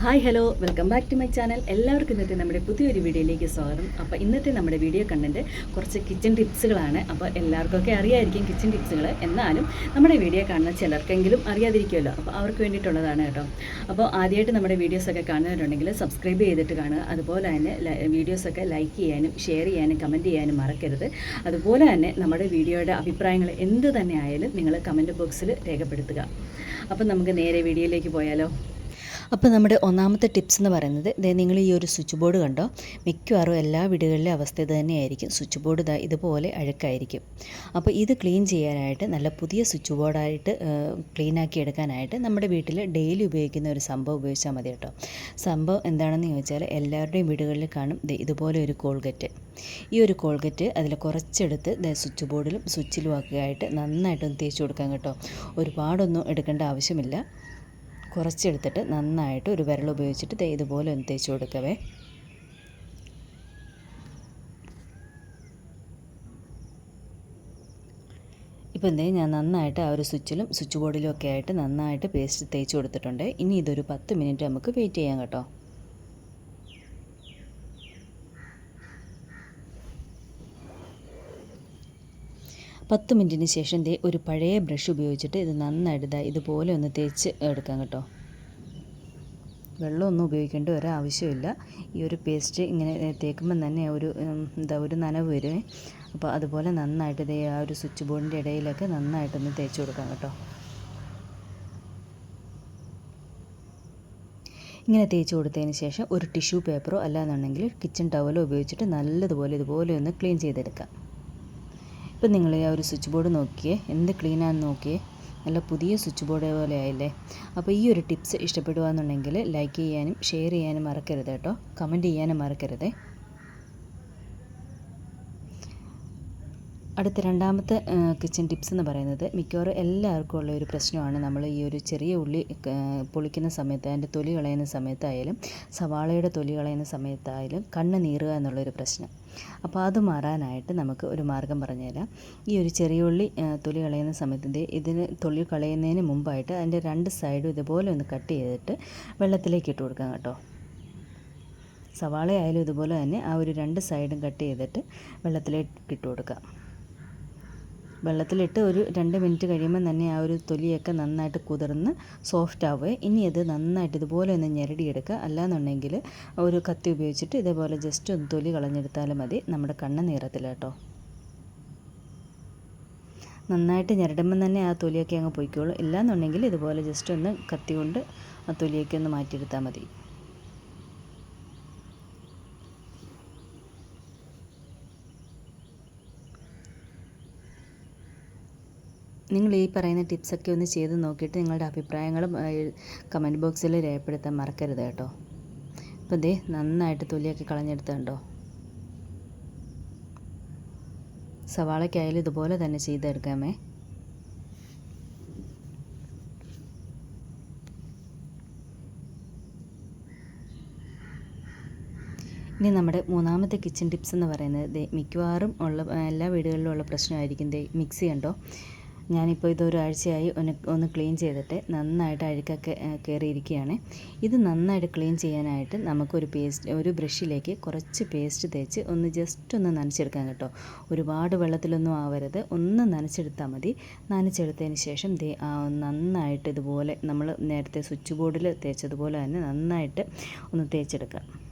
Hi hello. Welcome back to my channel. എല്ലാവർക്കും ഇന്നത്തെ നമ്മുടെ പുതിയൊരു വീഡിയോയിലേക്ക് സ്വാഗതം. അപ്പോൾ ഇന്നത്തെ നമ്മുടെ വീഡിയോ കണ്ടന്റ് കുറച്ച് കിച്ചൺ ടിപ്സുകളാണ്. അപ്പോൾ എല്ലാവർക്കൊക്കെ അറിയായിരിക്കും കിച്ചൺ ടിപ്സുകൾ എന്നാലും നമ്മുടെ വീഡിയോ കാണുന്ന ചിലർക്കെങ്കിലും അറിയാതിരിക്കുമല്ലോ. അപ്പോൾ അവർക്ക് വേണ്ടിയിട്ടുള്ളതാണ് കേട്ടോ. അപ്പോൾ ആദ്യമായിട്ട് നമ്മുടെ വീഡിയോസൊക്കെ കാണുന്നവരുണ്ടെങ്കിൽ സബ്സ്ക്രൈബ് ചെയ്തിട്ട് കാണുക. അതുപോലെ തന്നെ വീഡിയോസൊക്കെ ലൈക്ക് ചെയ്യാനും ഷെയർ ചെയ്യാനും കമന്റ് ചെയ്യാനും മറക്കരുത്. അതുപോലെ തന്നെ നമ്മുടെ വീഡിയോയുടെ അഭിപ്രായങ്ങൾ എന്ത് തന്നെ ആയാലും നിങ്ങൾ കമന്റ് ബോക്സിൽ രേഖപ്പെടുത്തുക. അപ്പം നമുക്ക് നേരെ വീഡിയോയിലേക്ക് പോയാലോ? അപ്പോൾ നമ്മുടെ ഒന്നാമത്തെ ടിപ്സ് എന്ന് പറയുന്നത് ദേ നിങ്ങൾ ഈ ഒരു സ്വിച്ച് ബോർഡ് കണ്ടോ? മിക്കവാറും എല്ലാ വീടുകളിലെ അവസ്ഥ ഇത് തന്നെയായിരിക്കും. സ്വിച്ച് ബോർഡ് ഇതാ ഇതുപോലെ അഴുക്കായിരിക്കും. അപ്പോൾ ഇത് ക്ലീൻ ചെയ്യാനായിട്ട് നല്ല പുതിയ സ്വിച്ച് ബോർഡായിട്ട് ക്ലീൻ ആക്കി എടുക്കാനായിട്ട് നമ്മുടെ വീട്ടിൽ ഡെയിലി ഉപയോഗിക്കുന്ന ഒരു സംഭവം ഉപയോഗിച്ചാൽ മതി കേട്ടോ. സംഭവം എന്താണെന്ന് ചോദിച്ചാൽ എല്ലാവരുടെയും വീടുകളിൽ കാണും ഇതുപോലെ ഒരു കോൾഗറ്റ്. ഈ ഒരു കോൾഗറ്റ് അതിൽ കുറച്ചെടുത്ത് സ്വിച്ച് ബോർഡിലും സ്വിച്ചിലും ഒക്കെ ആയിട്ട് നന്നായിട്ടൊന്ന് തേച്ച് കൊടുക്കാം കേട്ടോ. ഒരുപാടൊന്നും എടുക്കേണ്ട ആവശ്യമില്ല. കുറച്ചെടുത്തിട്ട് നന്നായിട്ട് ഒരു വിരൽ ഉപയോഗിച്ചിട്ട് ഇതുപോലെ ഒന്ന് തേച്ച് കൊടുക്കവേ. ഇപ്പോൾ എന്തേ ഞാൻ നന്നായിട്ട് ആ ഒരു സ്വിച്ചിലും സ്വിച്ച് ബോർഡിലും ഒക്കെ ആയിട്ട് നന്നായിട്ട് പേസ്റ്റ് തേച്ച് കൊടുത്തിട്ടുണ്ട്. ഇനി ഇതൊരു പത്ത് മിനിറ്റ് നമുക്ക് വെയിറ്റ് ചെയ്യാം കേട്ടോ. പത്ത് മിനിറ്റിന് ശേഷം ദേ ഒരു പഴയ ബ്രഷ് ഉപയോഗിച്ചിട്ട് ഇത് നന്നായിട്ട് ഇതുപോലെ ഒന്ന് തേച്ച് എടുക്കാം കേട്ടോ. വെള്ളമൊന്നും ഉപയോഗിക്കേണ്ട ഒരാവശ്യമില്ല. ഈ ഒരു പേസ്റ്റ് ഇങ്ങനെ തേക്കുമ്പം തന്നെ ഒരു എന്താ ഒരു നനവ് വരുമേ അപ്പോൾ അതുപോലെ നന്നായിട്ട് ദേ ആ ഒരു സ്വിച്ച് ബോർഡിന്റെ ഇടയിലൊക്കെ നന്നായിട്ടൊന്ന് തേച്ച് കൊടുക്കാം കേട്ടോ. ഇങ്ങനെ തേച്ച് കൊടുത്തതിന് ശേഷം ഒരു ടിഷ്യൂ പേപ്പറോ അല്ലാന്നുണ്ടെങ്കിൽ കിച്ചൺ ടവലോ ഉപയോഗിച്ചിട്ട് നല്ലതുപോലെ ഇതുപോലെ ഒന്ന് ക്ലീൻ ചെയ്തെടുക്കാം. ഇപ്പം നിങ്ങൾ ആ ഒരു സ്വിച്ച് ബോർഡ് നോക്കിയേ എന്ത് ക്ലീനാന്ന് നോക്കിയേ നല്ല പുതിയ സ്വിച്ച് ബോർഡ് പോലെ ആയില്ലേ? അപ്പോൾ ഈ ഒരു ടിപ്സ് ഇഷ്ടപ്പെടുകയെന്നുണ്ടെങ്കിൽ ലൈക്ക് ചെയ്യാനും ഷെയർ ചെയ്യാനും മറക്കരുത് കേട്ടോ. കമന്റ് ചെയ്യാനും മറക്കരുതേ. അടുത്ത രണ്ടാമത്തെ കിച്ചൺ ടിപ്സ് എന്ന് പറയുന്നത് മിക്കവാറും എല്ലാവർക്കും ഉള്ള ഒരു പ്രശ്നമാണ്. നമ്മൾ ഈ ഒരു ചെറിയ ഉള്ളി പൊളിക്കുന്ന സമയത്ത് അതിന്റെ തൊലി കളയുന്ന സമയത്തായാലും സവാളയുടെ തൊലി കളയുന്ന സമയത്തായാലും കണ്ണ് നീറുക എന്നുള്ളൊരു പ്രശ്നം. അപ്പോൾ അത് മാറാനായിട്ട് നമുക്ക് ഒരു മാർഗം പറഞ്ഞുതരാം. ഈ ഒരു ചെറിയ ഉള്ളി തൊലി കളയുന്ന സമയത്തിന്റെ ഇതിന് തൊലി കളയുന്നതിന് മുമ്പായിട്ട് അതിന്റെ രണ്ട് സൈഡും ഇതുപോലെ ഒന്ന് കട്ട് ചെയ്തിട്ട് വെള്ളത്തിലേക്ക് ഇട്ട് കൊടുക്കാം കേട്ടോ. സവാളയായാലും ഇതുപോലെ തന്നെ ആ ഒരു രണ്ട് സൈഡും കട്ട് ചെയ്തിട്ട് വെള്ളത്തിലേക്ക് ഇട്ട് കൊടുക്കാം. വെള്ളത്തിലിട്ട് ഒരു രണ്ട് മിനിറ്റ് കഴിയുമ്പോൾ തന്നെ ആ ഒരു തൊലിയൊക്കെ നന്നായിട്ട് കുതിർന്ന് സോഫ്റ്റ് ആവുക ഇനി അത് നന്നായിട്ട് ഇതുപോലെ ഒന്ന് ഞെരടിയെടുക്കുക. അല്ലാന്നുണ്ടെങ്കിൽ ഒരു കത്തി ഉപയോഗിച്ചിട്ട് ഇതേപോലെ ജസ്റ്റ് ഒന്ന് തൊലി കളഞ്ഞെടുത്താലും മതി നമ്മുടെ കണ്ണ് നീറത്തില്ല കേട്ടോ. നന്നായിട്ട് ഞെരടുമ്പം തന്നെ ആ തൊലിയൊക്കെ അങ്ങ് പൊയ്ക്കോളൂ. ഇല്ലാന്നുണ്ടെങ്കിൽ ഇതുപോലെ ജസ്റ്റ് ഒന്ന് കത്തി കൊണ്ട് ആ തൊലിയൊക്കെ ഒന്ന് മാറ്റിയെടുത്താൽ മതി. നിങ്ങൾ ഈ പറയുന്ന ടിപ്സൊക്കെ ഒന്ന് ചെയ്ത് നോക്കിയിട്ട് നിങ്ങളുടെ അഭിപ്രായങ്ങളും കമന്റ് ബോക്സിൽ രേഖപ്പെടുത്താൻ മറക്കരുത് കേട്ടോ. അപ്പോൾ ദേ നന്നായിട്ട് തൊലിയൊക്കെ കളഞ്ഞെടുത്തുണ്ടോ സവാളയ്ക്കായാലും ഇതുപോലെ തന്നെ ചെയ്തെടുക്കാമേ. ഇനി നമ്മുടെ മൂന്നാമത്തെ കിച്ചൺ ടിപ്സ് എന്ന് പറയുന്നത് മിക്കവാറും ഉള്ള എല്ലാ വീടുകളിലും ഉള്ള പ്രശ്നമായിരിക്കും മിക്സി കണ്ടോ ഞാനിപ്പോൾ ഇതൊരാഴ്ചയായി ഒന്ന് ഒന്ന് ക്ലീൻ ചെയ്തിട്ട് നന്നായിട്ട് അഴുക്കൊക്കെ കയറിയിരിക്കുകയാണ് ഇത് നന്നായിട്ട് ക്ലീൻ ചെയ്യാനായിട്ട് നമുക്കൊരു പേസ്റ്റ് ഒരു ബ്രഷിലേക്ക് കുറച്ച് പേസ്റ്റ് തേച്ച് ഒന്ന് ജസ്റ്റ് ഒന്ന് നനച്ചെടുക്കാൻ കേട്ടോ. ഒരുപാട് വെള്ളത്തിലൊന്നും ആവരുത്. ഒന്ന് നനച്ചെടുത്താൽ മതി. നനച്ചെടുത്തതിന് ശേഷം നന്നായിട്ട് ഇതുപോലെ നമ്മൾ നേരത്തെ സ്വിച്ച് ബോർഡിൽ തേച്ചതുപോലെ തന്നെ നന്നായിട്ട് ഒന്ന് തേച്ചെടുക്കുക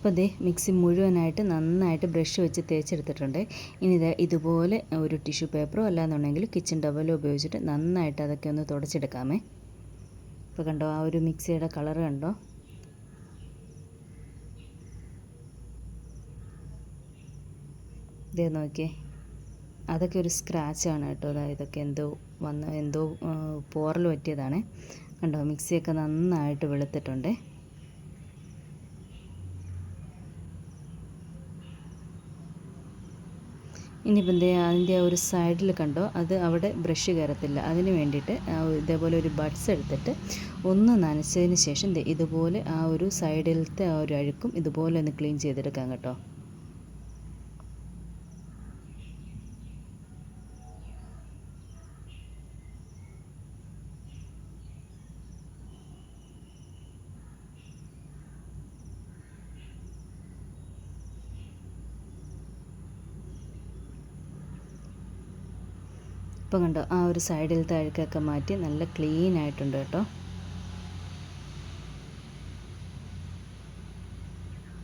അപ്പോൾ ദേ മിക്സി മുഴുവനായിട്ട് നന്നായിട്ട് ബ്രഷ് വെച്ച് തേച്ചെടുത്തിട്ടുണ്ട്. ഇനി ഇത് ഇതുപോലെ ഒരു ടിഷ്യൂ പേപ്പറോ അല്ലാന്നുണ്ടെങ്കിൽ കിച്ചൺ ടവലോ ഉപയോഗിച്ചിട്ട് നന്നായിട്ട് അതൊക്കെ ഒന്ന് തുടച്ചെടുക്കാമേ. ഇപ്പോൾ കണ്ടോ ആ ഒരു മിക്സിയുടെ കളർ കണ്ടോ? ഇതേ നോക്കിയേ. അതൊക്കെ ഒരു സ്ക്രാച്ചാണ് കേട്ടോ. അതാ ഇതൊക്കെ എന്തോ വന്ന് എന്തോ പോറൽ പറ്റിയതാണ്. കണ്ടോ മിക്സിയൊക്കെ നന്നായിട്ട് വെളുത്തിട്ടുണ്ട്. ഇനിയിപ്പോൾ എന്തേ അതിന്റെ ആ ഒരു സൈഡിൽ കണ്ടോ അത് അവിടെ ബ്രഷ് കയറത്തില്ല. അതിന് വേണ്ടിയിട്ട് ഇതേപോലെ ഒരു ബഡ്സ് എടുത്തിട്ട് ഒന്ന് നനച്ചതിന് ശേഷം ഇതുപോലെ ആ ഒരു സൈഡിലത്തെ ആ ഒരു അഴുക്കും ഇതുപോലെ ഒന്ന് ക്ലീൻ ചെയ്തെടുക്കാം കേട്ടോ. ഇപ്പം കണ്ടോ ആ ഒരു സൈഡിലത്തെ അഴുക്കൊക്കെ മാറ്റി നല്ല ക്ലീൻ ആയിട്ടുണ്ട് കേട്ടോ.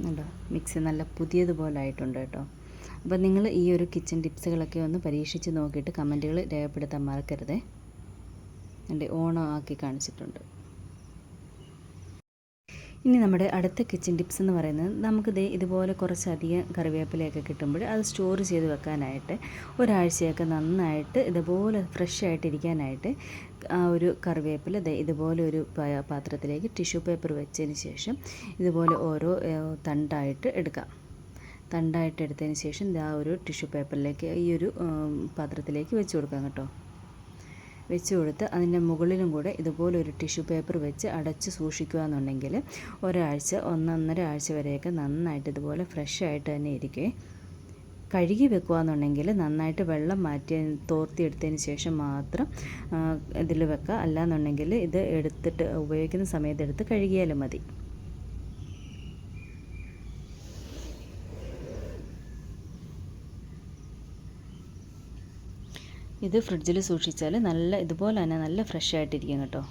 കണ്ടോ മിക്സി നല്ല പുതിയതുപോലെ ആയിട്ടുണ്ട് കേട്ടോ. അപ്പോൾ നിങ്ങൾ ഈ ഒരു കിച്ചൺ ടിപ്സുകളൊക്കെ ഒന്ന് പരീക്ഷിച്ച് നോക്കിയിട്ട് കമന്റുകൾ രേഖപ്പെടുത്താൻ മറക്കരുതേ. എന്റെ ഓണം ആക്കി കാണിച്ചിട്ടുണ്ട്. ഇനി നമ്മുടെ അടുത്ത കിച്ചൺ ടിപ്സ് എന്ന് പറയുന്നത് നമുക്ക് ദേ ഇതുപോലെ കുറച്ചധികം കറിവേപ്പിലയൊക്കെ കിട്ടുമ്പോൾ അത് സ്റ്റോർ ചെയ്ത് വെക്കാനായിട്ട് ഒരാഴ്ചയൊക്കെ നന്നായിട്ട് ഇതുപോലെ ഫ്രഷ് ആയിട്ടിരിക്കാനായിട്ട് ആ ഒരു കറിവേപ്പില ദേ ഇതുപോലെ ഒരു പാത്രത്തിലേക്ക് ടിഷ്യൂ പേപ്പർ വെച്ചതിന് ശേഷം ഇതുപോലെ ഓരോ തണ്ടായിട്ട് എടുക്കാം. തണ്ടായിട്ട് എടുത്തതിന് ശേഷം ആ ഒരു ടിഷ്യൂ പേപ്പറിലേക്ക് ഈ ഒരു പാത്രത്തിലേക്ക് വെച്ച് കൊടുക്കാം കേട്ടോ. വെച്ച് കൊടുത്ത് അതിന്റെ മുകളിലും കൂടെ ഇതുപോലെ ഒരു ടിഷ്യൂ പേപ്പർ വെച്ച് അടച്ച് സൂക്ഷിക്കുക എന്നുണ്ടെങ്കിൽ ഒരാഴ്ച ഒന്നൊന്നര ആഴ്ച വരെയൊക്കെ നന്നായിട്ട് ഇതുപോലെ ഫ്രഷ് ആയിട്ട് തന്നെ ഇരിക്കേ കഴുകി വെക്കുക എന്നുണ്ടെങ്കിൽ നന്നായിട്ട് വെള്ളം മാറ്റി തോർത്തിയെടുത്തതിന് ശേഷം മാത്രം ഇതിൽ വെക്കുക. അല്ലാന്നുണ്ടെങ്കിൽ ഇത് എടുത്തിട്ട് ഉപയോഗിക്കുന്ന സമയത്ത് എടുത്ത് കഴുകിയാലും മതി. ഇത് ഫ്രിഡ്ജിൽ സൂക്ഷിച്ചാൽ നല്ല ഇതുപോലെ തന്നെ നല്ല ഫ്രഷ് ആയിട്ടിരിക്കും കേട്ടോ.